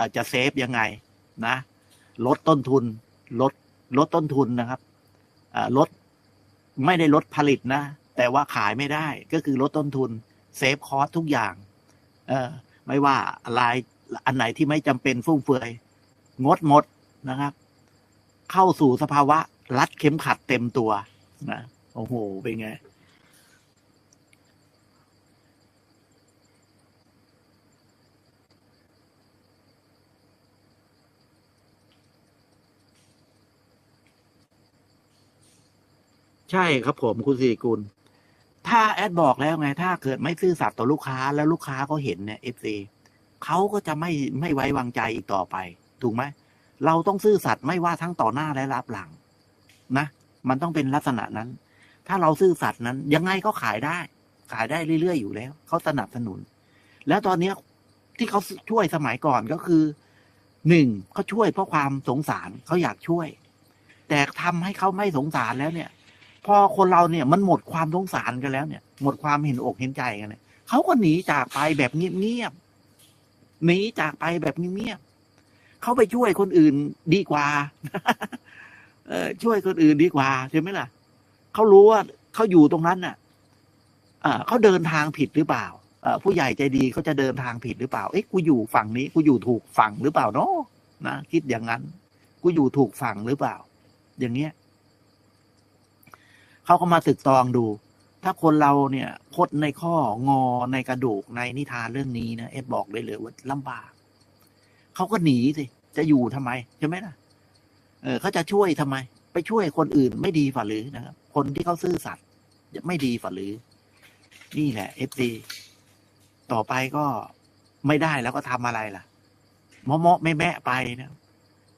อาจะเซฟยังไงนะลดต้นทุนลดลดต้นทุนนะครับลดไม่ได้ลดผลิตนะ แต่ว่าขายไม่ได้ก็คือลดต้นทุนเซฟคอสทุกอย่างเออไม่ว่าอะไรอันไหนที่ไม่จำเป็นฟุ่มเฟือย งดหมดนะครับ เข้าสู่สภาวะรัดเข็มขัดเต็มตัวนะโอ้โห เป็นไง ใช่ครับผมคุณสิริกุล ถ้าแอดบอกแล้วไง ถ้าเกิดไม่ซื่อสัตย์ต่อลูกค้าแล้วลูกค้าเขาเห็นเนี่ยเอฟซีเขาก็จะไม่ไม่ไว้วางใจอีกต่อไป ถูกไหมเราต้องซื่อสัตย์ไม่ว่าทั้งต่อหน้าและรับหลัง นะ มันต้องเป็นลักษณะนั้น ถ้าเราซื่อสัตย์นั้น ยังไงก็ขายได้ ขายได้เรื่อยๆอยู่แล้วเขาสนับสนุน แล้วตอนเนี้ที่เขาช่วยสมัยก่อนก็คือหนึ่งเขาช่วยเพราะความสงสารเขาอยากช่วย แต่ทำให้เขาไม่สงสารแล้วเนี่ย พอคนเราเนี่ยมันหมดความสงสารกันแล้วเนี่ย หมดความเห็นอกเห็นใจกันเนี่ยเขาก็หนีจากไปแบบเงียบๆหนีจากไปแบบเงียบๆเขาไปช่วยคนอื่นดีกว่าเออช่วยคนอื่นดีกว่าใช่ไหมล่ะเขารู้ว่าเขาอยู่ตรงนั้นน่ะเขาเดินทางผิดหรือเปล่าผู้ใหญ่ใจดีเขาจะเดินทางผิดหรือเปล่า เอ๊ะกูอยู่ฝั่งนี้กูอยู่ถูกฝั่งหรือเปล่าเนาะนะคิดอย่างนั้น กูอยู่ถูกฝั่งหรือเปล่า อย่างเงี้ย เขาก็มาตึกตองดู ถ้าคนเราเนี่ยคดในข้องอในกระดูกในนิทานเรื่องนี้นะเอฟบอกเลยเลยว่าลำบากเขาก็หนีสิจะอยู่ทำไมใช่ไหมล่ะ เออเขาจะช่วยทำไม ไปช่วยคนอื่นไม่ดีฝ่าหรือนะครับ คนที่เขาซื่อสัตย์ไม่ดีฝ่าหรือ นี่แหละเอฟซีต่อไปก็ไม่ได้แล้วก็ทำอะไรล่ะมาะเมาะไม่แมะไปนะ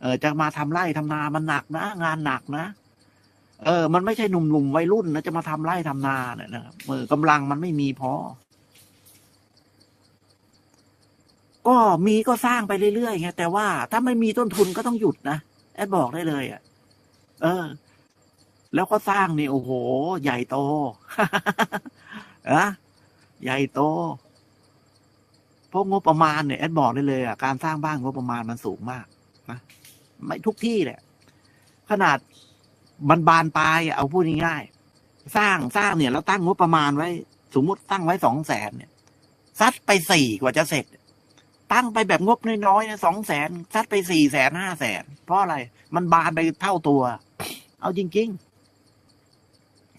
เออจะมาทำไร่ทำนามันหนักนะ งานหนักนะ เออ มันไม่ใช่หนุ่มๆวัยรุ่นนะจะมาทำไร่ทำนาเนี่ยนะครับเออกำลังมันไม่มีพอ ก็มีก็สร้างไปเรื่อยๆไงแต่ว่าถ้าไม่มีต้นทุนก็ต้องหยุดนะแอดบอกได้เลยอะ เออ แล้วก็สร้างนี่โอ้โห ใหญ่โตอะใหญ่โตเพราะงบประมาณเนี่ยแอดบอกได้เลยอะการสร้างบ้านงบประมาณมันสูงมากนะไม่ทุกที่แหละขนาด มันบานปลายเอาพูดง่ายๆสร้างสร้างเนี่ยเราตั้งงบประมาณไว้ สมมติตั้งไว้สองแสนเนี่ยซัดไปสี่กว่าจะเสร็จ ตั้งไปแบบงบน้อยๆนะสองแสนซัดไปสี่แสนห้าแสนเพราะอะไร มันบานไปเท่าตัว เอาจริง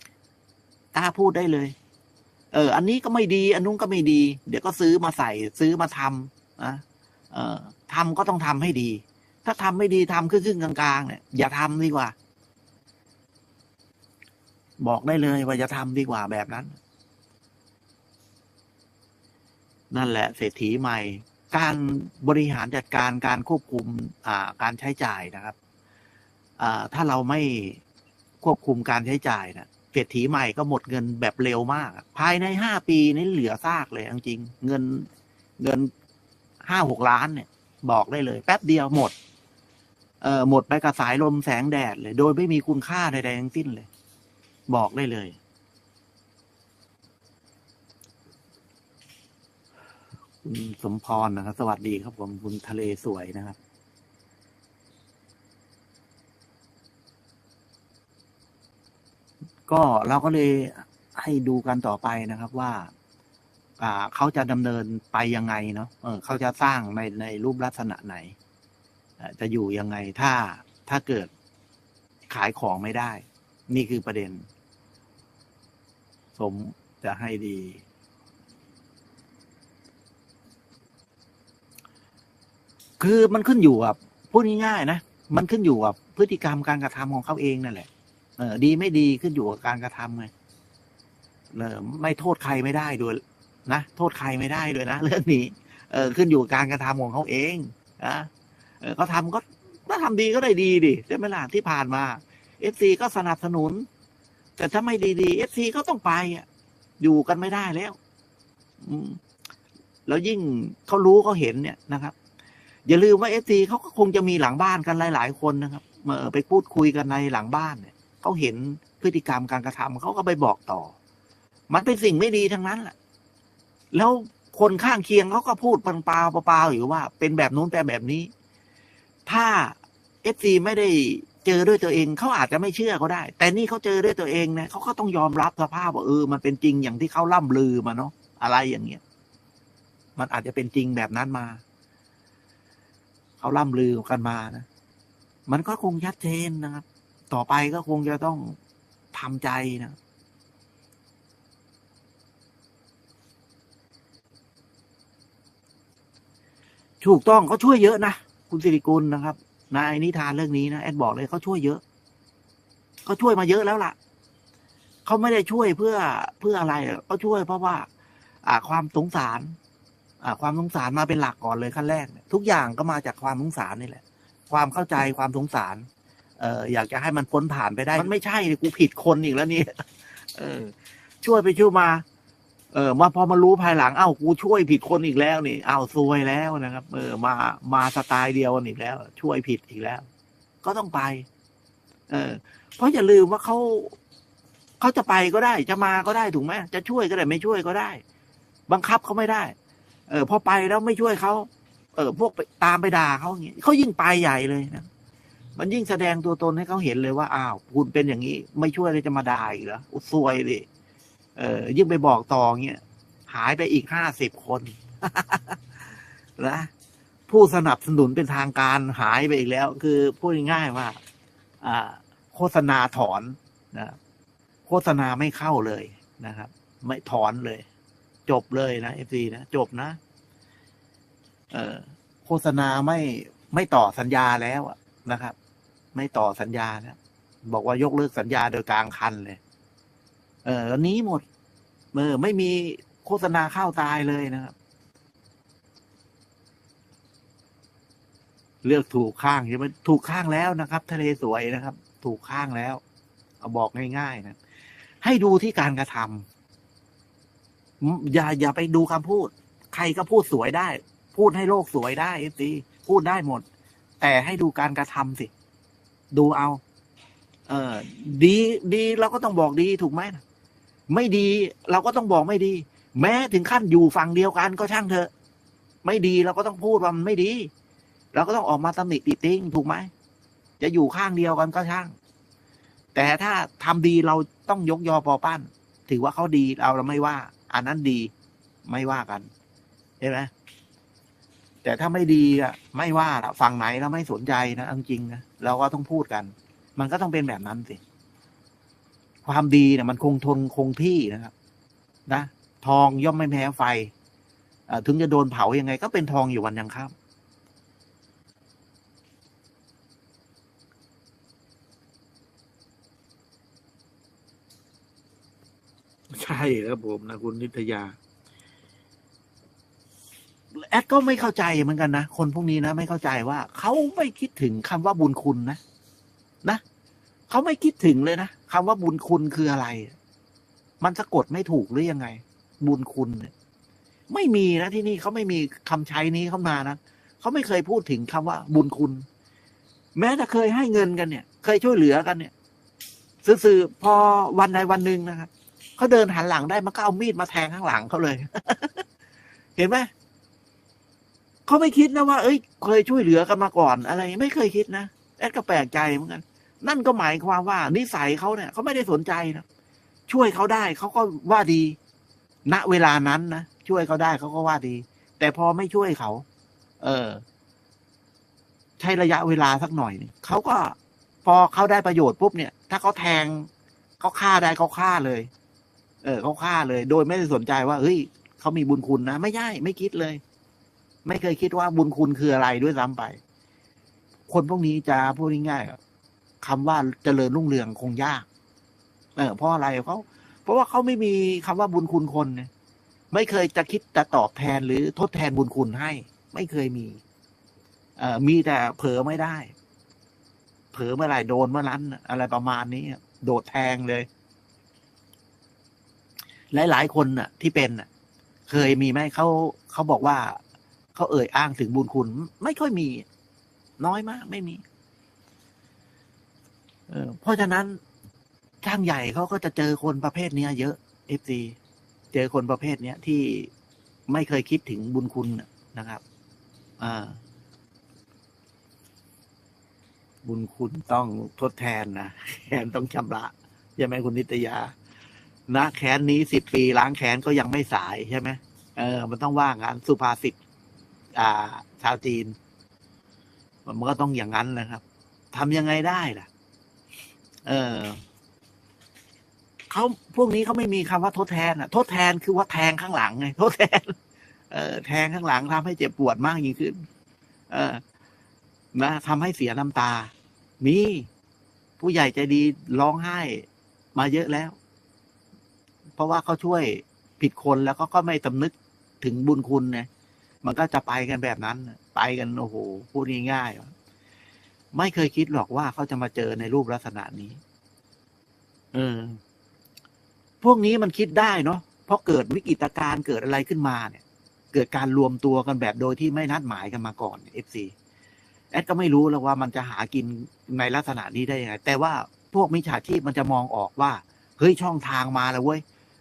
ๆกล้าพูดได้เลย เออ อันนี้ก็ไม่ดี อันนู้นก็ไม่ดี เดี๋ยวก็ซื้อมาใส่ ซื้อมาทำนะเออทำก็ต้องทำให้ดี ถ้าทำไม่ดีทำครึ่งๆกลางๆเนี่ยอย่าทำดีกว่า บอกได้เลยว่าจะทำดีกว่าแบบนั้น นั่นแหละเศรษฐีใหม่ การบริหารจัดการการควบคุมการใช้จ่ายนะครับถ้าเราไม่ควบคุมการใช้จ่ายนะเศรษฐีใหม่ก็หมดเงินแบบเร็วมาก ภายในห้าปีนี่เหลือซากเลยจริงเงินเงินห้าหกล้านเนี่ย บอกได้เลย แป๊บเดียวหมด เอ่อหมดไปกับสายลมแสงแดดเลย โดยไม่มีคุณค่าใดๆทั้งสิ้นเลย บอกได้เลย คุณสมพรนะครับ สวัสดีครับผมคุณทะเลสวยนะครับก็เราก็เลยให้ดูกันต่อไปนะครับว่า อ่าเขาจะดำเนินไปยังไงเนาะเออเขาจะสร้างในในรูปลักษณะไหนจะอยู่ยังไงถ้าถ้าเกิดขายของไม่ได้ นี่คือประเด็น สมจะให้ดี คือมันขึ้นอยู่กับพูดง่ายๆนะ มันขึ้นอยู่กับพฤติกรรมการกระทำของเขาเองนั่นแหละ เออ ดีไม่ดีขึ้นอยู่กับการกระทำไงเออไม่โทษใครไม่ได้ด้วยนะ โทษใครไม่ได้ด้วยนะเรื่องนี้ เออ ขึ้นอยู่กับการกระทำของเขาเองนะเออเขาทำก็ถ้าทำดีก็ได้ดีดิใช่ไหมล่ะที่ผ่านมา เอฟซีก็สนับสนุน แต่ถ้าไม่ดีๆเอฟซีก็ต้องไปอะ อยู่กันไม่ได้แล้ว อืมแล้วยิ่งเขารู้เขาเห็นเนี่ยนะครับ อย่าลืมว่าเอฟซีเขาก็คงจะมีหลังบ้านกันหลาย ๆ คนนะครับเมื่อไปพูดคุยกันในหลังบ้านเนี่ยเขาเห็นพฤติกรรมการกระทำเขาก็ไปบอกต่อ มันเป็นสิ่งไม่ดีทั้งนั้นแหละแล้วคนข้างเคียงเขาก็พูดปันเปล่าเปล่าๆอยู่ว่า เป็นแบบนู้นแต่แบบนี้ ถ้าเอฟซีไม่ได้ เจอด้วยตัวเองเขาอาจจะไม่เชื่อก็ได้ แต่นี่เขาเจอด้วยตัวเองนะเขาก็ต้องยอมรับสภาพว่าเออ มันเป็นจริงอย่างที่เขาล่ำลือมาเนาะอะไรอย่างเงี้ยมันอาจจะเป็นจริงแบบนั้นมาเขาล่ำลือกันมานะมันก็คงชัดเจนนะครับ ต่อไปก็คงจะต้องทำใจนะถูกต้องเขาช่วยเยอะนะ คุณสิริกุลนะครับ ในนิทานเรื่องนี้นะแอดบอกเลยเขาช่วยเยอะเขาช่วยมาเยอะแล้วล่ะเขาไม่ได้ช่วยเพื่อเพื่ออะไรเขาช่วยเพราะว่า อ่าความสงสาร อ่า ความสงสารมาเป็นหลักก่อนเลยขั้นแรก ทุกอย่างก็มาจากความสงสารนี่แหละ ความเข้าใจความสงสาร เอออยากจะให้มันพ้นผ่านไปได้ มันไม่ใช่กูผิดคนอีกแล้วนี่เออ ช่วยไปช่วยมา เออมาพอมารู้ภายหลังเอ้ากูช่วยผิดคนอีกแล้วนี่เอ้าซวยแล้วนะครับ เออ มามาสไตล์เดียวกันอีกแล้ว ช่วยผิดอีกแล้ว ก็ต้องไป เออ เพราะอย่าลืมว่าเขาเขาจะไปก็ได้ จะมาก็ได้ถูกไหมจะช่วยก็ได้ไม่ช่วยก็ได้ บังคับเขาไม่ได้ เออพอไปแล้วไม่ช่วยเขาเออ พวกไปตามไปด่าเขาอย่างงี้เขายิ่งไปใหญ่เลยนะมันยิ่งแสดงตัวตนให้เขาเห็นเลยว่าอ้าวคุณเป็นอย่างนี้ ไม่ช่วยเลยจะมาด่าอีกเหรออุซวยดิ เออยิ่งไปบอกต่อเงี้ยหายไปอีกห้าสิบคนนะผู้สนับสนุนเป็นทางการหายไปอีกแล้ว คือพูดง่ายๆว่า อ่า โฆษณาถอนนะโฆษณาไม่เข้าเลยนะครับ ไม่ถอนเลย จบเลยนะเอฟซีนะจบนะ เออโฆษณาไม่ไม่ต่อสัญญาแล้วนะครับ ไม่ต่อสัญญาแล้วบอกว่ายกเลิกสัญญาโดยกลางคันเลย เออนี้หมดเออไม่มีโฆษณาข้าวตายเลยนะครับ เลือกถูกข้างใช่ไหมถูกข้างแล้วนะครับ ทะเลสวยนะครับ ถูกข้างแล้ว เอาบอกง่ายๆนะให้ดูที่การกระทำอืมอย่าอย่าไปดูคำพูด ใครก็พูดสวยได้ พูดให้โลกสวยได้เอฟซีพูดได้หมด แต่ให้ดูการกระทำสิ ดูเอา เออดีดีเราก็ต้องบอกดีถูกไหม ไม่ดีเราก็ต้องบอกไม่ดี แม้ถึงขั้นอยู่ฝั่งเดียวกันก็ช่างเถอะ ไม่ดีเราก็ต้องพูดว่ามันไม่ดี เราก็ต้องออกมาตำหนิติติงถูกไหมจะอยู่ข้างเดียวกันก็ช่าง แต่ถ้าทำดีเราต้องยกยอปอปั้น ถือว่าเขาดีเราเราไม่ว่า อันนั้นดีไม่ว่ากันใช่ไหมแต่ถ้าไม่ดีอะไม่ว่าฝั่งไหนเราไม่สนใจนะจริงนะเราก็ต้องพูดกัน มันก็ต้องเป็นแบบนั้นสิ ความดีเนี่ยมันคงทนคงที่นะครับ นะ ทองย่อมไม่แพ้ไฟเอ่อถึงจะโดนเผายังไง ก็เป็นทองอยู่วันยังค่ำใช่ครับผมนะคุณนิตยา แอดก็ไม่เข้าใจเหมือนกันนะ คนพวกนี้นะ ไม่เข้าใจว่า เขาไม่คิดถึงคำว่าบุญคุณนะ นะ เขาไม่คิดถึงเลยนะคำว่าบุญคุณคืออะไร มันสะกดไม่ถูกหรือยังไง บุญคุณเนี่ยไม่มีนะที่นี่เขาไม่มีคำใช้นี้เข้ามานะเขาไม่เคยพูดถึงคำว่าบุญคุณ แม้แต่เคยให้เงินกันเนี่ย เคยช่วยเหลือกันเนี่ยซื่อๆพอวันใดวันหนึ่งนะครับเขาเดินหันหลังได้มันก็เอามีดมาแทงข้างหลังเขาเลย เห็นไหมเขาไม่คิดนะว่า เอ้ย เคยช่วยเหลือกันมาก่อน อะไร ไม่เคยคิดนะแอดก็แปลกใจเหมือนกัน นั่นก็หมายความว่า นิสัยเขาเนี่ยเขาไม่ได้สนใจนะช่วยเขาได้เขาก็ว่าดี ณเวลานั้นนะช่วยเขาได้เขาก็ว่าดี แต่พอไม่ช่วยเขา เออ ใช้ระยะเวลาสักหน่อยเขาก็ พอเขาได้ประโยชน์ปุ๊บเนี่ย ถ้าเขาแทงเขาฆ่าได้เขาฆ่าเลย เออเขาฆ่าเลย โดยไม่ได้สนใจว่าเฮ้ยเขามีบุญคุณนะไม่ใช่ไม่คิดเลย ไม่เคยคิดว่าบุญคุณคืออะไรด้วยซ้ำไป คนพวกนี้จะพูดง่ายๆ คำว่าเจริญรุ่งเรืองคงยาก เออเพราะอะไรเขาเพราะว่าเขาไม่มีคำว่าบุญคุณคนเนี่ยไม่เคยจะคิดจะตอบแทนหรือทดแทนบุญคุณให้ ไม่เคยมี เอ่อมีแต่เผลอไม่ได้ เผลอเมื่อไหร่โดนเมื่อนั้นอะไรประมาณนี้โดดแทงเลย หลาย ๆ คนน่ะ ที่เป็นน่ะ เคยมีไหมเขาเขาบอกว่าเขาเอ่ยอ้างถึงบุญคุณ ไม่ค่อยมี น้อยมาก ไม่มี เพราะฉะนั้นช่างใหญ่เขาก็จะเจอคนประเภทนี้เยอะเอฟซีเจอคนประเภทนี้ที่ไม่เคยคิดถึงบุญคุณนะครับบุญคุณต้องทดแทนนะแค้นต้องชำระใช่ไหมคุณนิตยานะแค้นนี้สิบปีล้างแค้นก็ยังไม่สายใช่ไหมเออ มันต้องว่างานสุภาษิตอ่า ชาวจีน มันก็ต้องอย่างนั้นนะครับทำยังไงได้ล่ะ เออเขาพวกนี้เขาไม่มีคำว่าทดแทนอะ ทดแทนคือว่าแทงข้างหลังไงทดแทน เออ แทงข้างหลังทำให้เจ็บปวดมากยิ่งขึ้น เออ นะทำให้เสียน้ำตา มี ผู้ใหญ่ใจดีร้องไห้ มาเยอะแล้ว เพราะว่าเขาช่วยผิดคนแล้วก็ก็ไม่สำนึกถึงบุญคุณไงมันก็จะไปกันแบบนั้น ไปกันโอ้โหพูดง่ายๆ ไม่เคยคิดหรอกว่าเขาจะมาเจอในรูปลักษณะนี้ เออ พวกนี้มันคิดได้เนาะเพราะเกิดวิกฤตการณ์เกิดอะไรขึ้นมาเนี่ย เกิดการรวมตัวกันแบบโดยที่ไม่นัดหมายกันมาก่อนเอฟซีแอดก็ไม่รู้แล้วว่ามันจะหากินในลักษณะนี้ได้ยังไง แต่ว่าพวกมิจฉาชีพมันจะมองออกว่า เฮ้ยช่องทางมาแล้วเว้ย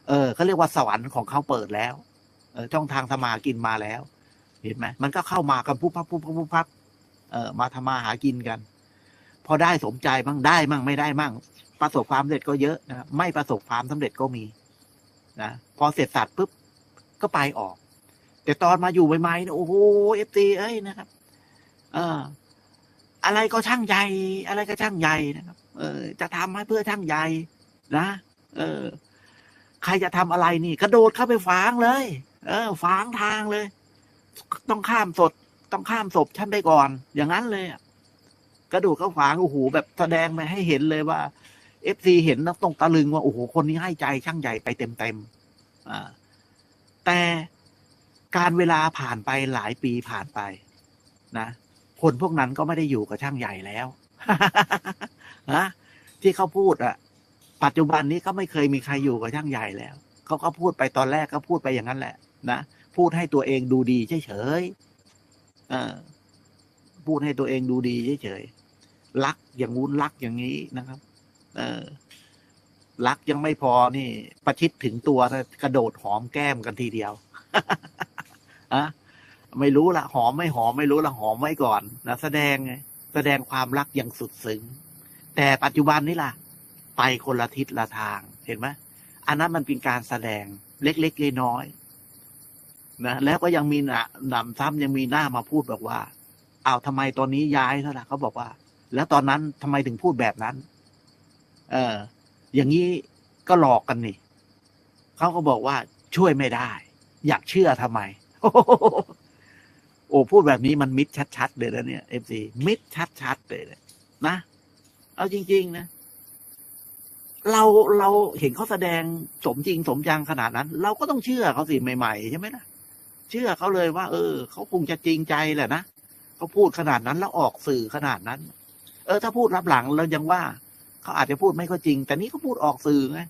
เออเขาเรียกว่าสวรรค์ของเขาเปิดแล้ว เออช่องทางทำมาหากินมาแล้ว เห็นไหมมันก็เข้ามากันปุ๊บปั๊บปุ๊บปั๊บปุ๊บปั๊บ เออมาทำมาหากินกัน พอได้สมใจบ้างได้มั่งไม่ได้มั่ง ประสบความสำเร็จก็เยอะนะครับไม่ประสบความสำเร็จก็มีนะพอเสร็จสัตว์ปุ๊บก็ไปออก แต่ตอนมาอยู่ใหม่ๆเนี่ยโอ้โหเอฟซีเอ้ยนะครับ เอออะไรก็ช่างใหญ่ อะไรก็ช่างใหญ่นะครับ เออ จะทำให้เพื่อช่างใหญ่นะเออ ใครจะทำอะไรนี่ กระโดดเข้าไปฝางเลย เออฝางทางเลย ต้องข้ามสด ต้องข้ามศพฉันไปก่อน อย่างนั้นเลยกระโดดเข้าฝางโอ้โหแบบแสดงมาให้เห็นเลยว่าเอฟซีเห็นแล้วต้องตะลึงว่าโอ้โหคนนี้ให้ใจช่างใหญ่ไปเต็มเต็มอ่า แต่การเวลาผ่านไปหลายปีผ่านไปนะคนพวกนั้นก็ไม่ได้อยู่กับช่างใหญ่แล้วนะที่เขาพูดอะปัจจุบันนี้ก็ไม่เคยมีใครอยู่กับช่างใหญ่แล้วเขาก็พูดไปตอนแรกก็พูดไปอย่างนั้นแหละ นะพูดให้ตัวเองดูดีเฉยๆ พูดให้ตัวเองดูดีเฉยๆรักอย่างงู้นรักอย่างนี้นะครับ เออรักยังไม่พอนี่ ประชิดถึงตัวนะกระโดดหอมแก้มกันทีเดียวอะไม่รู้ละหอมไม่หอมไม่รู้ละหอมไว้ก่อนนะแสดงไงแสดงความรักอย่างสุดซึ้งแต่ปัจจุบันนี้ล่ะ ไปคนละทิศละทางเห็นไหมอันนั้นมันเป็นการแสดงเล็กๆน้อยๆ นะแล้วก็ยังมีหนะนำซ้ำยังมีหน้ามาพูดบอกว่าอ้าวทำไมตอนนี้ย้ายเท่าไหร่เขาบอกว่า แล้วตอนนั้นทำไมถึงพูดแบบนั้น เออ อย่างนี้ก็หลอกกันนี่เขาก็บอกว่าช่วยไม่ได้ อยากเชื่อทำไม โอ้พูดแบบนี้มันมิดชัดๆเลยนะเนี่ยเอฟซีมิดชัดๆเลยนะเอาจริง ๆ นะเราเราเห็นเขาแสดงสมจริงสมจังขนาดนั้น เราก็ต้องเชื่อเขาสิใหม่ ๆ ใช่ไหมล่ะ เชื่อเขาเลยว่า เออเขาคงจะจริงใจแหละนะเขาพูดขนาดนั้นแล้วออกสื่อขนาดนั้น เออ ถ้าพูดรับหลังเรายังว่าเขาอาจจะพูดไม่ก็จริง แต่นี่เขาพูดออกสื่อไง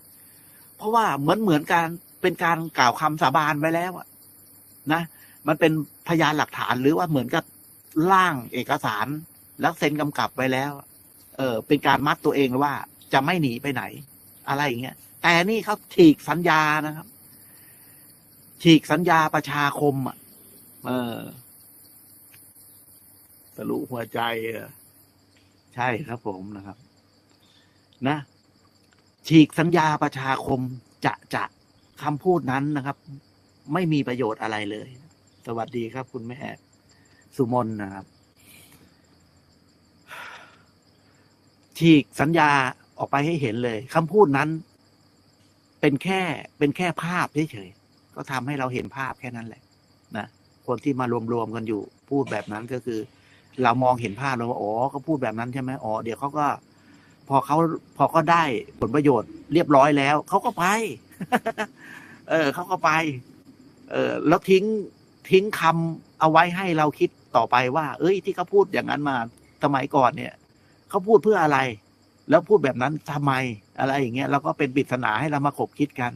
เพราะว่าเหมือนเหมือนการเป็นการกล่าวคำสาบานไว้แล้วอะนะมันเป็นพยานหลักฐานหรือว่าเหมือนกับร่างเอกสาร แล้วเซ็นกำกับไว้แล้ว เออ เป็นการมัดตัวเองว่าจะไม่หนีไปไหน อะไรอย่างเงี้ย แต่นี่เขาฉีกสัญญานะครับ ฉีกสัญญาประชาคม อะ เออทะลุหัวใจใช่ครับผมนะครับ นะ ฉีกสัญญาประชาคมจะจะคำพูดนั้นนะครับ ไม่มีประโยชน์อะไรเลย สวัสดีครับ คุณแม่สุมนนะครับ ฉีกสัญญาออกไปให้เห็นเลยคำพูดนั้น เป็นแค่เป็นแค่ภาพเฉยๆ ก็ทำให้เราเห็นภาพแค่นั้นแหละนะคนที่มารวมๆกันอยู่ พูดแบบนั้นก็คือ เรามองเห็นภาพแล้วว่าอ๋อเขาพูดแบบนั้นใช่ไหมอ๋อเดี๋ยวเขาก็ พอเขาพอเขาได้ผลประโยชน์เรียบร้อยแล้วเขาก็ไป เออเขาก็ไป เออแล้วทิ้งทิ้งคำเอาไว้ให้เราคิดต่อไปว่า เอ้ย ที่เขาพูดอย่างนั้นมาสมัยก่อนเนี่ยเขาพูดเพื่ออะไร แล้วพูดแบบนั้นทำไมอะไรอย่างเงี้ยเราก็เป็นปริศนาให้เรามาขบคิดกัน